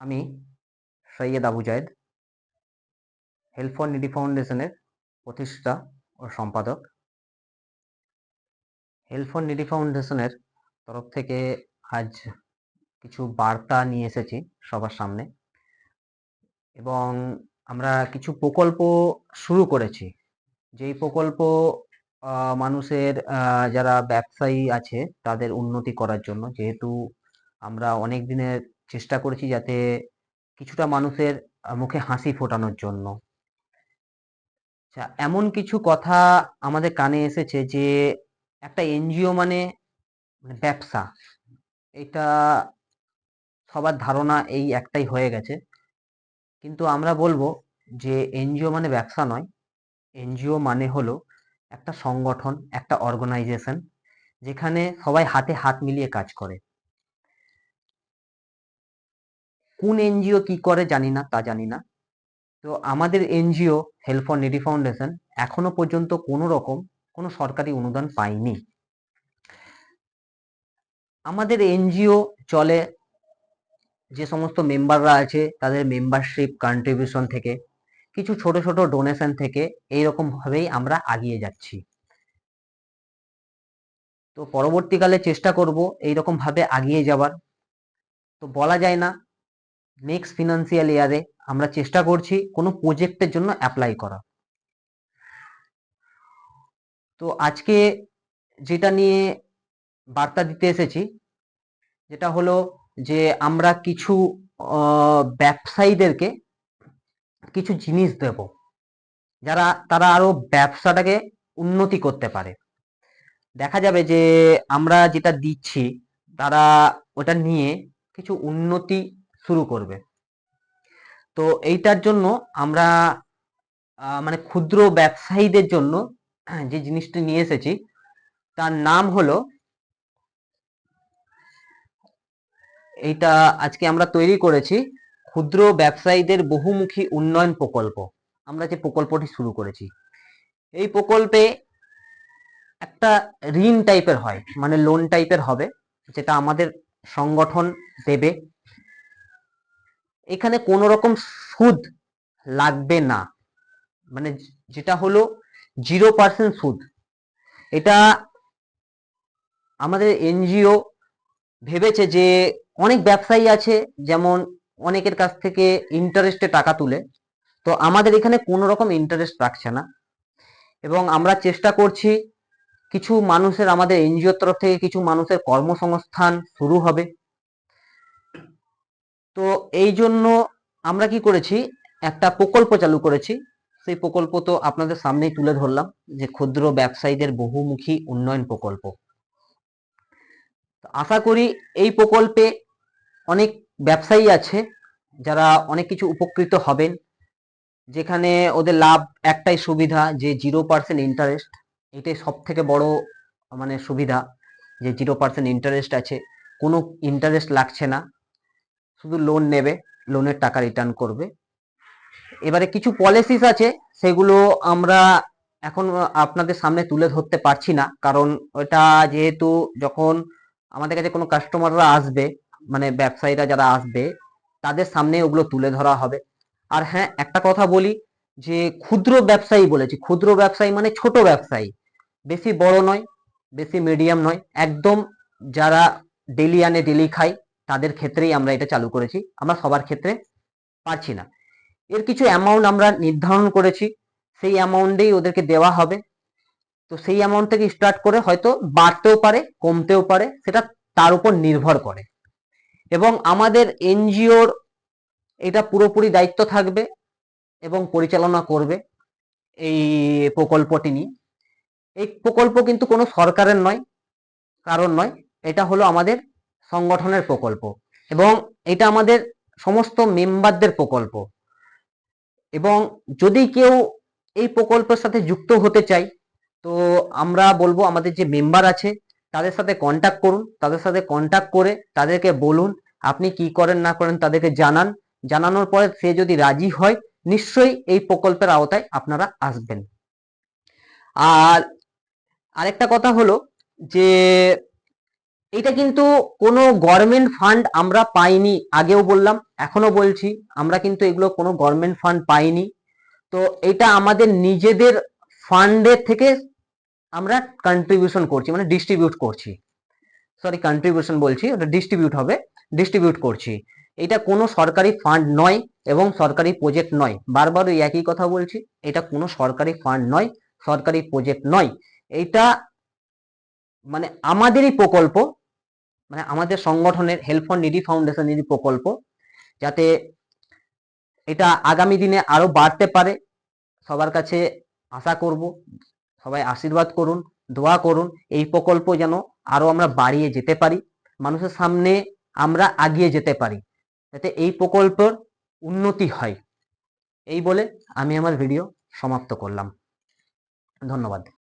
আমি Syed Abu Zayed help for needy ফাউন্ডেশনের প্রতিষ্ঠাতা ও সম্পাদক। হেল্প ফর নিডি ফাউন্ডেশনের তরফ থেকে আজ কিছু বার্তা নিয়ে এসেছি সবার সামনে এবং আমরা কিছু প্রকল্প শুরু করেছি। যেই প্রকল্প মানুষের যারা ব্যবসায়ী আছে তাদের উন্নতি করার জন্য, যেহেতু আমরা অনেক দিনের চেষ্টা করেছি যাতে কিছুটা মানুষের মুখে হাসি ফোটানোর জন্য। আচ্ছা এমন কিছু কথা আমাদের কানে এসেছে যে, একটা এনজিও মানে মানে ব্যবসা। এটা সবার ধারণা এই একটাই হয়ে গেছে। কিন্তু আমরা বলব যে, এনজিও মানে ব্যবসা নয়। এনজিও মানে হলো একটা সংগঠন, একটা অর্গানাইজেশন, যেখানে সবাই হাতে হাত মিলিয়ে কাজ করে। কোন এনজিও কি করে জানি না, তা জানি না। তো আমাদের NGO help for needy foundation এখনও পর্যন্ত কোনো রকম কোনো সরকারি অনুদান পায়নি। আমাদের এনজিও চলে যে সমস্ত মেম্বাররা আছে, তাদের মেম্বারশিপ কন্ট্রিবিউশন থেকে, কিছু ছোট ছোট ডোনেশন থেকে এইরকম ভাবেই আমরা আগিয়ে যাচ্ছি। তো পরবর্তীকালে চেষ্টা করব এইরকম ভাবে আগিয়ে যাবার তো বলা যায় না নেক্সট ফিনান্সিয়াল ইয়ারে আমরা চেষ্টা করছি কোনো প্রজেক্টের জন্য অ্যাপ্লাই করা তো আজকে যেটা নিয়ে বার্তা দিতে এসেছি, যেটা হলো যে আমরা কিছু ব্যবসায়ীদেরকে কিছু জিনিস দেব, যারা, তারা আরও ব্যবসাটাকে উন্নতি করতে পারে। দেখা যাবে যে আমরা যেটা দিচ্ছি, তারা ওটা নিয়ে কিছু উন্নতি শুরু করবে। তো এইটার জন্য আমরা মানে ক্ষুদ্র ব্যবসায়ীদের জন্য যে জিনিসটি নিয়ে এসেছি, তার নাম হলো, এইটা আজকে আমরা তৈরি করেছি, ক্ষুদ্র ব্যবসায়ীদের বহুমুখী উন্নয়ন প্রকল্প। আমরা যে প্রকল্পটি শুরু করেছি, এই প্রকল্পে একটা ঋণ টাইপের হয় মানে লোন টাইপের হবে, যেটা আমাদের সংগঠন দেবে। এখানে কোনো রকম সুদ লাগবে না। মানে যেটা হলো জিরো পার্সেন্ট সুদ। এটা আমাদের এনজিও ভেবেছে যে অনেক ব্যবসায়ী আছে, যেমন অনেকের কাছ থেকে ইন্টারেস্টে টাকা তুলে। তো আমাদের এখানে কোনো রকম ইন্টারেস্ট রাখছে না। এবং আমরা চেষ্টা করছি, কিছু মানুষের, আমাদের এনজিওর তরফ থেকে কিছু মানুষের কর্মসংস্থান শুরু হবে। তো এই জন্য আমরা কি করেছি? একটা প্রকল্প চালু করেছি। সেই প্রকল্প তো আপনাদের সামনেই তুলে ধরলাম যে ক্ষুদ্র ব্যবসায়ীদের বহুমুখী উন্নয়ন প্রকল্প। আশা করি এই প্রকল্পে অনেক ব্যবসায়ী আছে, যারা অনেক কিছু উপকৃত হবেন। যেখানে ওদের লাভ একটাই সুবিধা, যে জিরো পার্সেন্ট ইন্টারেস্ট এটাই সব থেকে বড় মানে সুবিধা, যে জিরো পার্সেন্ট ইন্টারেস্ট আছে। কোনো ইন্টারেস্ট লাগছে না। শুধু লোন নেবে লোনের টাকা রিটার্ন করবে। এবারে কিছু পলিসিস আছে, সেগুলো আমরা এখন আপনাদের সামনে তুলে ধরতে পারছি না। কারণ ওটা যেহেতু যখন আমাদের কাছে কোনো কাস্টমাররা আসবে মানে ব্যবসায়ীরা যারা আসবে, তাদের সামনে ওগুলো তুলে ধরা হবে। আর হ্যাঁ একটা কথা বলি, যে ক্ষুদ্র ব্যবসায়ী বলেছি, ক্ষুদ্র ব্যবসায়ী মানে ছোট ব্যবসায়ী। বেশি বড় নয়, বেশি মিডিয়াম নয়। একদম যারা ডেলি আনে ডেলি খায় তাদের ক্ষেত্রেই আমরা এটা চালু করেছি। আমরা সবার ক্ষেত্রে পারছি না। এর কিছু অ্যামাউন্ট আমরা নির্ধারণ করেছি। সেই অ্যামাউন্টেই ওদেরকে দেওয়া হবে। তো সেই অ্যামাউন্ট থেকে স্টার্ট করে হয়তো বাড়তেও পারে, কমতেও পারে, সেটা তার উপর নির্ভর করে। এবং আমাদের এনজিওর এটা পুরোপুরি দায়িত্ব থাকবে এবং পরিচালনা করবে এই প্রকল্পটি নিয়ে। এই প্রকল্প কিন্তু কোনো সরকারের নয় কারণ নয়। এটা হলো আমাদের সংগঠনের প্রকল্প এবং এটা আমাদের সমস্ত মেম্বারদের প্রকল্প। এবং যদি কেউ এই প্রকল্পের সাথে যুক্ত হতে চায়, তো আমরা বলব আমাদের যে মেম্বার আছে, তাদের সাথে কন্ট্যাক্ট করুন, তাদের সাথে কন্ট্যাক্ট করে তাদেরকে বলুন, আপনি কি করেন, না করেন তাদেরকে জানান। জানানোর পরে সে যদি রাজি হয়, নিশ্চয়ই এই প্রকল্পের আওতায় আপনারা আসবেন। আর আরেকটা কথা হলো যে এটা কিন্তু কোনো গভর্নমেন্ট ফান্ড আমরা পাইনি, আগেও বললাম এখনও বলছি, আমরা কিন্তু এগুলো কোনো গভর্নমেন্ট ফান্ড পাইনি। তো এটা আমাদের নিজেদের ফান্ডের থেকে আমরা কন্ট্রিবিউশন করছি মানে ডিস্ট্রিবিউট করছি। সরি কন্ট্রিবিউশন বলছি, ওটা ডিস্ট্রিবিউট হবে ডিস্ট্রিবিউট করছি। এটা কোনো সরকারি ফান্ড নয় এবং সরকারি প্রজেক্ট নয়। বারবার ওই একই কথা বলছি, এটা কোনো সরকারি ফান্ড নয়, সরকারি প্রজেক্ট নয়। এটা মানে আমাদেরই প্রকল্প মানে আমাদের সংগঠনের হেল্প ফর নিডি ফাউন্ডেশনেরই প্রকল্প, যাতে এটা আগামী দিনে আরও বাড়তে পারে। সবার কাছে আশা করব, সবাই আশীর্বাদ করুন, দোয়া করুন, এই প্রকল্প যেন আরও আমরা বাড়িয়ে যেতে পারি, মানুষের সামনে আমরা আগিয়ে যেতে পারি, যাতে এই প্রকল্পের উন্নতি হয়। এই বলে আমি আমার ভিডিও সমাপ্ত করলাম। ধন্যবাদ।